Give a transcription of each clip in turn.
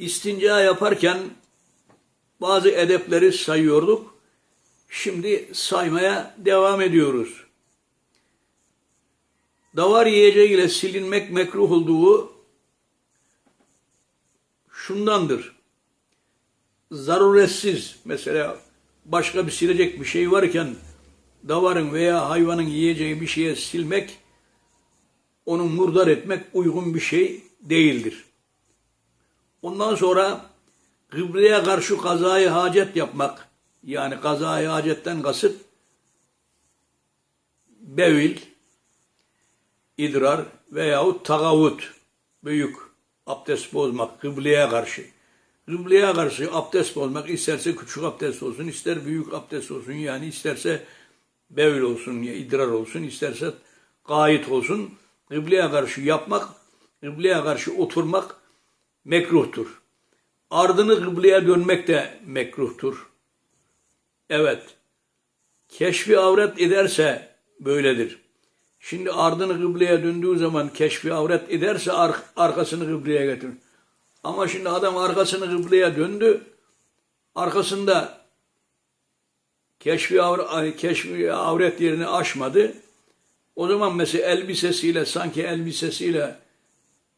istinca yaparken bazı edepleri sayıyorduk. Şimdi saymaya devam ediyoruz. Davar yiyeceğiyle silinmek mekruh olduğu şundandır. Zaruretsiz mesela başka bir silecek bir şey varken davarın veya hayvanın yiyeceği bir şeye silmek onu murdar etmek uygun bir şey değildir. Ondan sonra kıbleye karşı kazayı hacet yapmak yani kazayı hacetten kasıt bevil, idrar veyahut tagavut, büyük abdest bozmak kıbleye karşı. Kıbleye karşı abdest bozmak isterse küçük abdest olsun, ister büyük abdest olsun yani isterse bevil olsun ya idrar olsun, isterse gayet olsun. Kıbleye karşı yapmak, kıbleye karşı oturmak mekruhtur. Ardını kıbleye dönmek de mekruhtur. Evet. Keşfi avret ederse böyledir. Şimdi ardını kıbleye döndüğü zaman keşfi avret ederse ar- arkasını kıbleye getirir. Ama şimdi adam arkasını kıbleye döndü. Arkasında keşfi, avre, keşfi avret yerini aşmadı. O zaman mesela elbisesiyle sanki elbisesiyle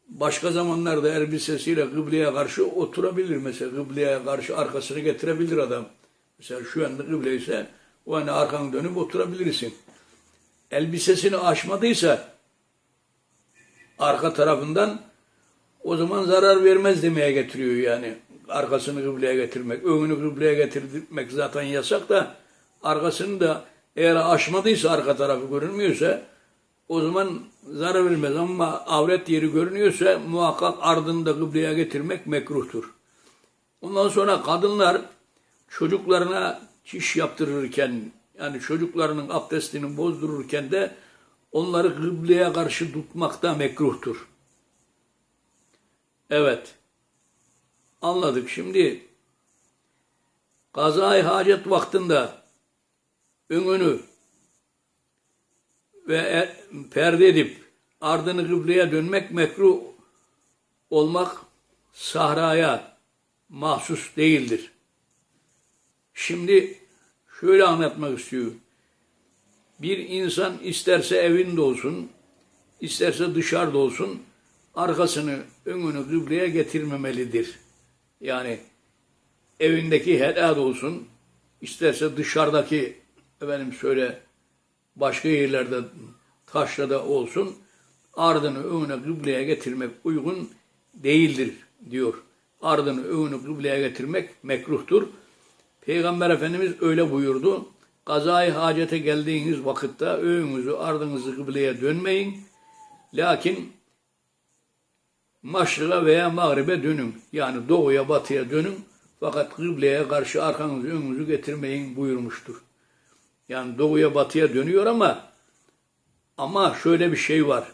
başka zamanlarda elbisesiyle kıbleye karşı oturabilir mesela kıbleye karşı arkasını getirebilir adam. Mesela şu anda kıble ise o anda arkanı dönüp oturabilirsin. Elbisesini aşmadıysa arka tarafından o zaman zarar vermez demeye getiriyor yani. Arkasını kıbleye getirmek, önünü kıbleye getirmek zaten yasak da arkasını da eğer aşmadıysa arka tarafı görünmüyorsa o zaman zarar vermez ama avret yeri görünüyorsa muhakkak ardını da kıbleye getirmek mekruhtur. Ondan sonra kadınlar çocuklarına çiş yaptırırken yani çocuklarının abdestini bozdururken de onları kıbleye karşı tutmak da mekruhtur. Evet. Anladık. Şimdi kazayı hacet vaktinde önünü ve e- perde edip ardını kıbleye dönmek mekruh olmak sahraya mahsus değildir. Şimdi şöyle anlatmak istiyor. Bir insan isterse evinde olsun, isterse dışarıda olsun, arkasını, önünü kıbleye getirmemelidir. Yani evindeki helal olsun, isterse dışarıdaki efendim söyle başka yerlerde taşrada olsun, ardını önüne kıbleye getirmek uygun değildir diyor. Ardını önünü kıbleye getirmek mekruhtur. Peygamber Efendimiz öyle buyurdu. Kazayı hacete geldiğiniz vakitte öğünüzü ardınızı kıbleye dönmeyin. Lakin maşrığa veya mağribe dönün. Yani doğuya batıya dönün. Fakat kıbleye karşı arkanızı önünüzü getirmeyin buyurmuştur. Yani doğuya batıya dönüyor ama ama şöyle bir şey var.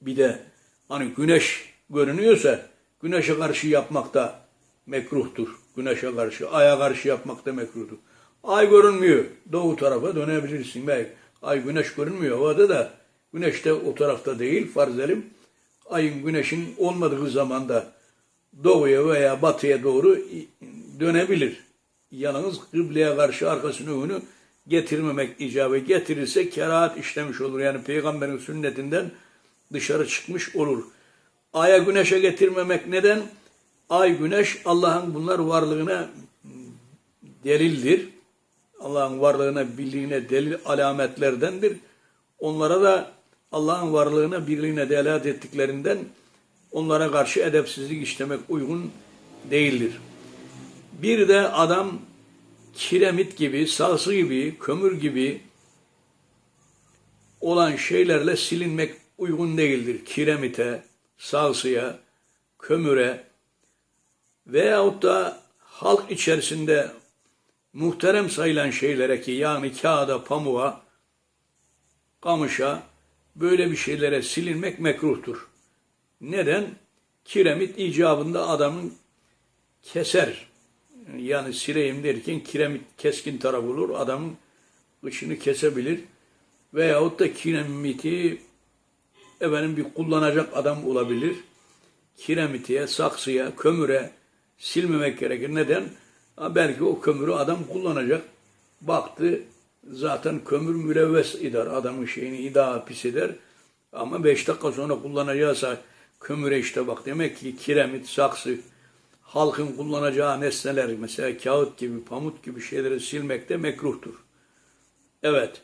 Bir de hani güneş görünüyorsa güneşe karşı yapmak da mekruhtur. Güneşe karşı, aya karşı yapmak da mekruhtur. Ay görünmüyor. Doğu tarafa dönebilirsin belki. Ay güneş görünmüyor havada da güneş de o tarafta değil farz edelim. Ayın güneşin olmadığı zamanda doğuya veya batıya doğru dönebilir. Yalnız kıbleye karşı arkasını önü getirmemek icabı getirirse kerahat işlemiş olur. Yani peygamberin sünnetinden dışarı çıkmış olur. Aya güneşe getirmemek neden? Ay güneş Allah'ın bunlar varlığına delildir. Allah'ın varlığına, birliğine delil alametlerdendir. Onlara da Allah'ın varlığına, birliğine delalet ettiklerinden onlara karşı edepsizlik işlemek uygun değildir. Bir de adam kiremit gibi, saksı gibi, kömür gibi olan şeylerle silinmek uygun değildir. Kiremite, saksıya, kömüre veyahut da halk içerisinde muhterem sayılan şeylere ki yani kağıda, pamuğa, kamışa böyle bir şeylere silinmek mekruhtur. Neden? Kiremit icabında adamın keser. Yani sileyim derken kiremit keskin taraf olur. Adamın ışını kesebilir. Veyahut da kiremiti efendim bir kullanacak adam olabilir. kiremitiye, saksıya, kömüre silmemek gerekir. Neden? Ha, belki o kömürü adam kullanacak. Baktı zaten kömür mürevves eder. Adamın şeyini ida pis eder. Ama beş dakika sonra kullanacaksa kömüre işte bak demek ki kiremit, saksı, halkın kullanacağı nesneler mesela kağıt gibi, pamuk gibi şeyleri silmek de mekruhtur. Evet.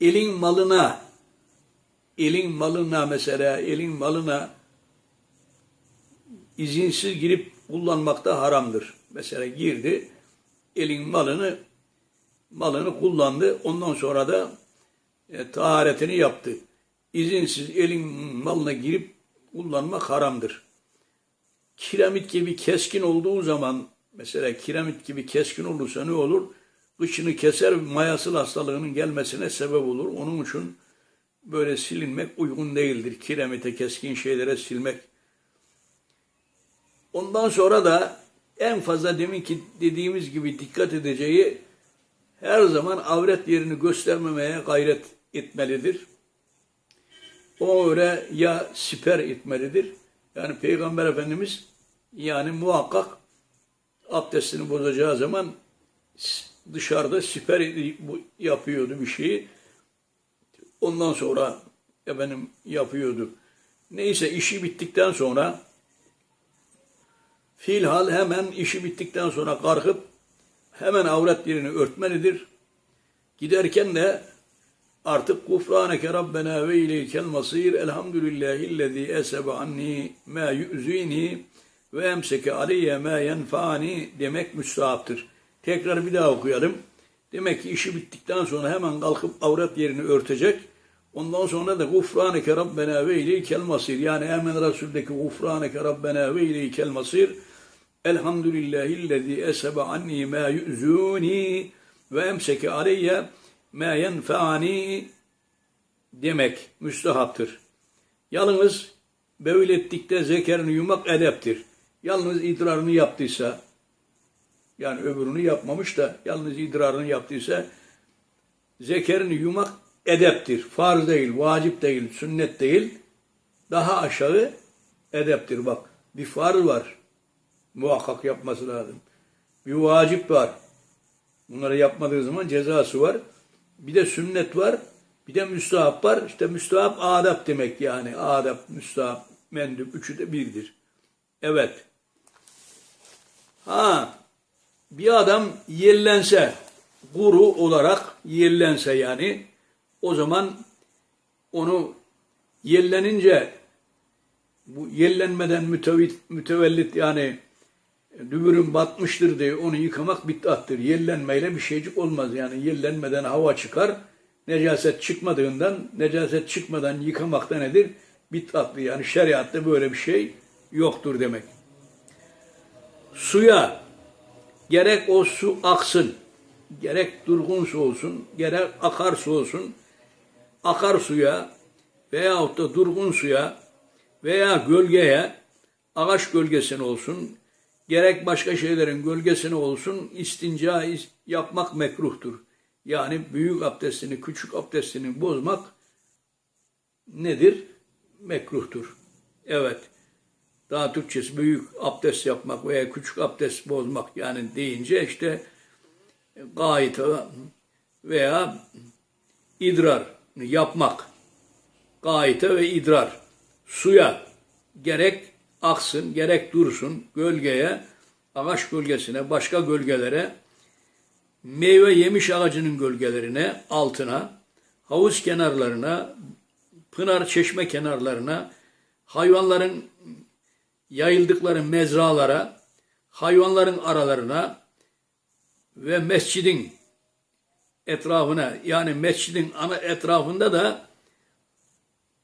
Elin malına, elin malına mesela, elin malına izinsiz girip kullanmak da haramdır. Mesela girdi, elin malını malını kullandı. Ondan sonra da e, taharetini yaptı. İzinsiz elin malına girip kullanmak haramdır. Kiremit gibi keskin olduğu zaman mesela kiremit gibi keskin olursa ne olur? Kışını keser mayasıl hastalığının gelmesine sebep olur. Onun için böyle silinmek uygun değildir. Kiremite keskin şeylere silmek. Ondan sonra da en fazla deminki dediğimiz gibi dikkat edeceği her zaman avret yerini göstermemeye gayret etmelidir. O öyle ya siper etmelidir. Yani Peygamber Efendimiz yani muhakkak abdestini bozacağı zaman dışarıda siper yapıyordu bir şeyi. Ondan sonra efendim yapıyordu. Neyse işi bittikten sonra filhal hemen işi bittikten sonra kalkıp hemen avret yerini örtmelidir. Giderken de artık gufraneke Rabbena ve ileykel masir elhamdülillahillezî esebe anni ma yu'zini ve emseke aleyye ma yenfani demek müstahaptır. Tekrar bir daha okuyalım. Demek ki işi bittikten sonra hemen kalkıp avret yerini örtecek. Ondan sonra da gufraneke Rabbena ve ileykel masir yani hemen Resul'deki gufraneke Rabbena ve ileykel masir Elhamdülillahillezî esebe anni ma yu'zuni ve emseke aleyye ma yenfani demek müstehaptır. Yalnız böyle ettikte zekerini yumak edeptir. Yalnız idrarını yaptıysa yani öbürünü yapmamış da yalnız idrarını yaptıysa zekerini yumak edeptir. Farz değil, vacip değil, sünnet değil. Daha aşağı edeptir. Bak bir farz var. Muhakkak yapması lazım. Bir vacip var. Bunları yapmadığı zaman cezası var. Bir de sünnet var. Bir de müstahap var. İşte müstahap adap demek yani. Adap, müstahap, mendüp üçü de birdir. Evet. Ha bir adam yellense, guru olarak yellense yani o zaman onu yellenince bu yellenmeden mütevit, mütevellit yani dübürün batmıştır diye onu yıkamak bid'attır. Yellenmeyle bir şeycik olmaz yani yellenmeden hava çıkar. Necaset çıkmadığından, necaset çıkmadan yıkamak da nedir? Bid'attır yani şeriatta böyle bir şey yoktur demek. Suya gerek o su aksın, gerek durgun su olsun, gerek akar su olsun, akar suya veyahut da durgun suya veya gölgeye, ağaç gölgesine olsun, gerek başka şeylerin gölgesine olsun istinca yapmak mekruhtur. Yani büyük abdestini, küçük abdestini bozmak nedir? Mekruhtur. Evet. Daha Türkçesi büyük abdest yapmak veya küçük abdest bozmak yani deyince işte gayet veya idrar yapmak. Gaite ve idrar. Suya gerek aksın, gerek dursun gölgeye, ağaç gölgesine, başka gölgelere, meyve yemiş ağacının gölgelerine, altına, havuz kenarlarına, pınar çeşme kenarlarına, hayvanların yayıldıkları mezralara, hayvanların aralarına ve mescidin etrafına yani mescidin ana etrafında da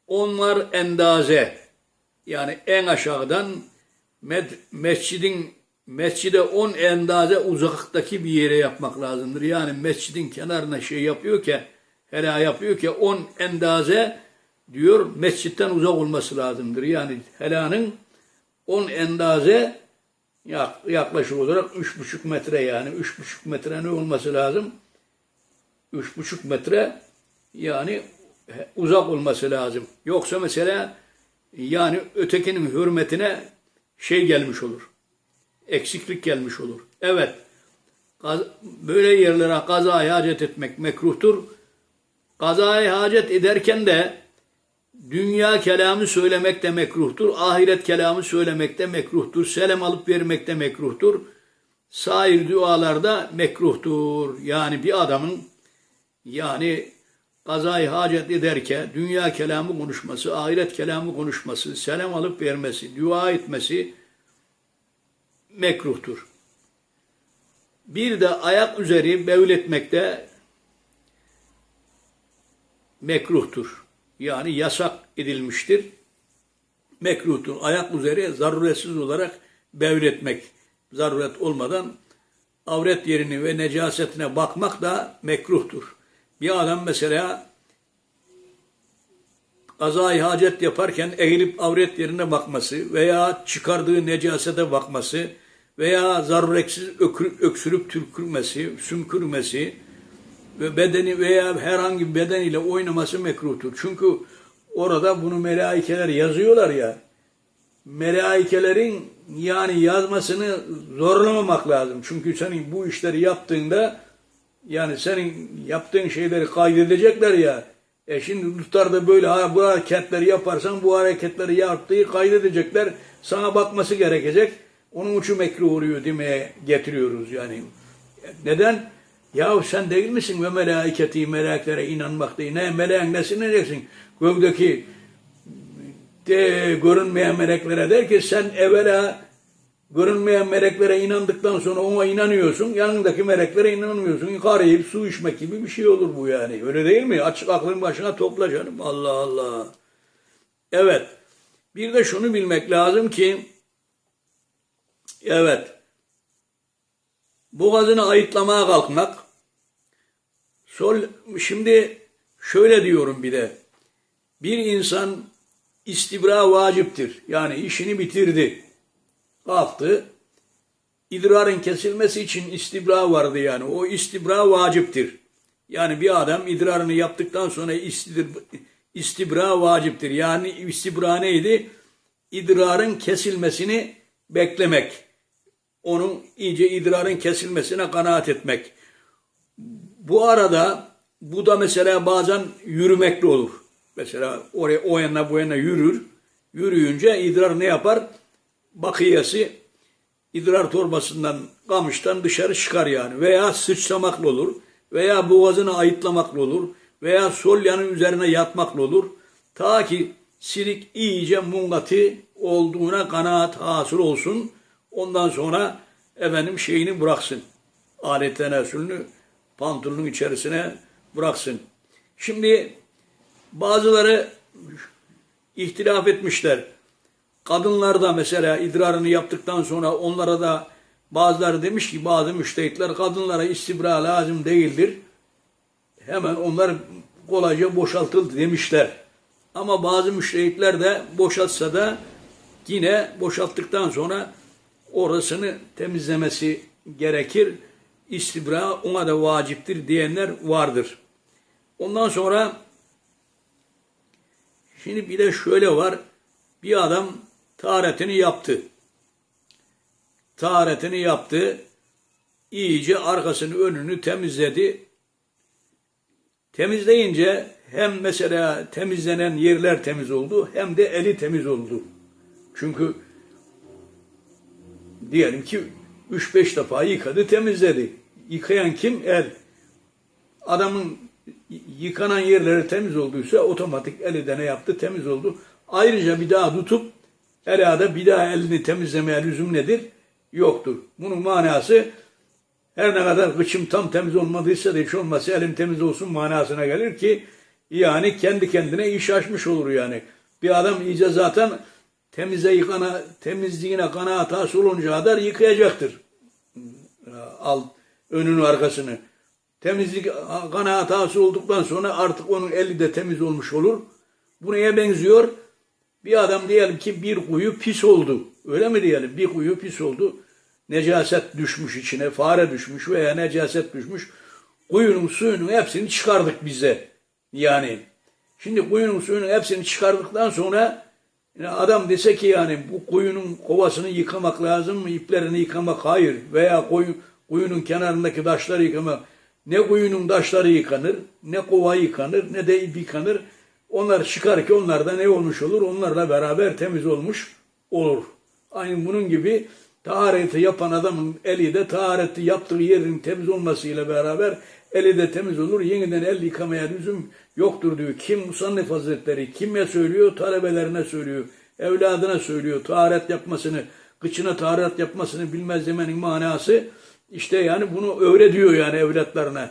onlar endaze yani en aşağıdan med, mescidin mescide 10 endaze uzaklıktaki bir yere yapmak lazımdır. Yani mescidin kenarına şey yapıyor ki hela yapıyor ki 10 endaze diyor mescitten uzak olması lazımdır. Yani helanın 10 endaze yaklaşık olarak 3,5 metre yani 3,5 metre ne olması lazım? 3,5 metre yani uzak olması lazım. Yoksa mesela Yani ötekinin hürmetine şey gelmiş olur. Eksiklik gelmiş olur. Evet. Böyle yerlere kazaya hacet etmek mekruhtur. Kazaya hacet ederken de dünya kelamı söylemek de mekruhtur. Ahiret kelamı söylemek de mekruhtur. Selam alıp vermek de mekruhtur. Sair dualarda mekruhtur. Yani bir adamın yani kazayı hacet ederken dünya kelamı konuşması, ahiret kelamı konuşması, selam alıp vermesi, dua etmesi mekruhtur. Bir de ayak üzeri bevletmek de mekruhtur. Yani yasak edilmiştir. Mekruhtur. Ayak üzeri zaruretsiz olarak bevletmek. Zaruret olmadan avret yerini ve necasetine bakmak da mekruhtur. Bir adam mesela kazayı hacet yaparken eğilip avret yerine bakması veya çıkardığı necasete bakması veya zaruretsiz öksürüp tükürmesi, sümkürmesi ve bedeni veya herhangi bir beden ile oynaması mekruhtur. Çünkü orada bunu melaikeler yazıyorlar ya. Melaikelerin yani yazmasını zorlamamak lazım. Çünkü senin bu işleri yaptığında yani senin yaptığın şeyleri kaydedecekler ya. E şimdi tutar böyle ha, bu hareketleri yaparsan bu hareketleri yaptığı kaydedecekler. Sana bakması gerekecek. Onun için mekruh oluyor demeye getiriyoruz yani. Neden? Ya sen değil misin ve melaiketi meleklere inanmak değil. Ne meleğin nesine diyeceksin? Gökteki de görünmeyen meleklere der ki sen evvela görünmeyen meleklere inandıktan sonra ona inanıyorsun. Yanındaki meleklere inanmıyorsun. Yukarıyıp su içmek gibi bir şey olur bu yani. Öyle değil mi? Açık aklın başına topla canım. Allah Allah. Evet. Bir de şunu bilmek lazım ki evet boğazını ayıtlamaya kalkmak sol şimdi şöyle diyorum bir de bir insan istibra vaciptir. Yani işini bitirdi. Kalktı. İdrarın kesilmesi için istibra vardı yani. O istibra vaciptir. Yani bir adam idrarını yaptıktan sonra istibra, istibra vaciptir. Yani istibra neydi? İdrarın kesilmesini beklemek. Onun iyice idrarın kesilmesine kanaat etmek. Bu arada bu da mesela bazen yürümekle olur. Mesela oraya o yana bu yana yürür. Yürüyünce idrar ne yapar? Bakiyesi idrar torbasından, kamıştan dışarı çıkar yani. Veya sıçramakla olur. Veya boğazını ayıtlamakla olur. Veya sol yanın üzerine yatmakla olur. Ta ki silik iyice mungati olduğuna kanaat hasıl olsun. Ondan sonra efendim şeyini bıraksın. Alet tenasülünü pantolonun içerisine bıraksın. Şimdi bazıları ihtilaf etmişler. Kadınlar da mesela idrarını yaptıktan sonra onlara da bazıları demiş ki bazı müştehitler kadınlara istibra lazım değildir. Hemen onlar kolayca boşaltıldı demişler. Ama bazı müştehitler de boşaltsa da yine boşalttıktan sonra orasını temizlemesi gerekir. İstibra ona da vaciptir diyenler vardır. Ondan sonra şimdi bir de şöyle var. Bir adam taharetini yaptı. Taharetini yaptı. İyice arkasını önünü temizledi. Temizleyince hem mesela temizlenen yerler temiz oldu hem de eli temiz oldu. Çünkü diyelim ki 3-5 defa yıkadı temizledi. Yıkayan kim? El. Adamın yıkanan yerleri temiz olduysa otomatik eli de ne yaptı? Temiz oldu. Ayrıca bir daha tutup herhalde bir daha elini temizlemeye lüzum nedir? Yoktur. Bunun manası her ne kadar kıçım tam temiz olmadıysa da hiç olmazsa elim temiz olsun manasına gelir ki yani kendi kendine iş açmış olur yani. Bir adam iyice zaten temize yıkana, temizliğine kanaat hasıl olunca kadar yıkayacaktır. Al önünü arkasını. Temizlik kanaat hasıl olduktan sonra artık onun eli de temiz olmuş olur. Bu neye benziyor? Bir adam diyelim ki bir kuyu pis oldu. Öyle mi diyelim? Bir kuyu pis oldu. Necaset düşmüş içine, fare düşmüş veya necaset düşmüş. Kuyunun suyunun hepsini çıkardık bize. Yani şimdi kuyunun suyunun hepsini çıkardıktan sonra Yani adam dese ki yani bu kuyunun kovasını yıkamak lazım mı? İplerini yıkamak hayır. Veya koyu, kuyunun kenarındaki taşları yıkamak. Ne kuyunun taşları yıkanır, ne kova yıkanır, ne de ip yıkanır. Onlar çıkar ki onlar da ne olmuş olur? Onlarla beraber temiz olmuş olur. Aynı bunun gibi tahareti yapan adamın eli de tahareti yaptığı yerin temiz olmasıyla beraber eli de temiz olur. Yeniden el yıkamaya lüzum yoktur diyor. Kim Musannif Hazretleri kime söylüyor? Talebelerine söylüyor. Evladına söylüyor. Taharet yapmasını, kıçına taharet yapmasını bilmez demenin manası işte yani bunu öğretiyor yani evlatlarına.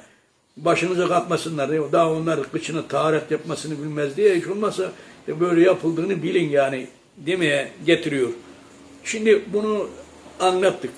Başınıza kalkmasınlar. diyor. Daha onlar kıçına taharet yapmasını bilmez diye hiç olmazsa işte böyle yapıldığını bilin yani demeye getiriyor. Şimdi bunu anlattık.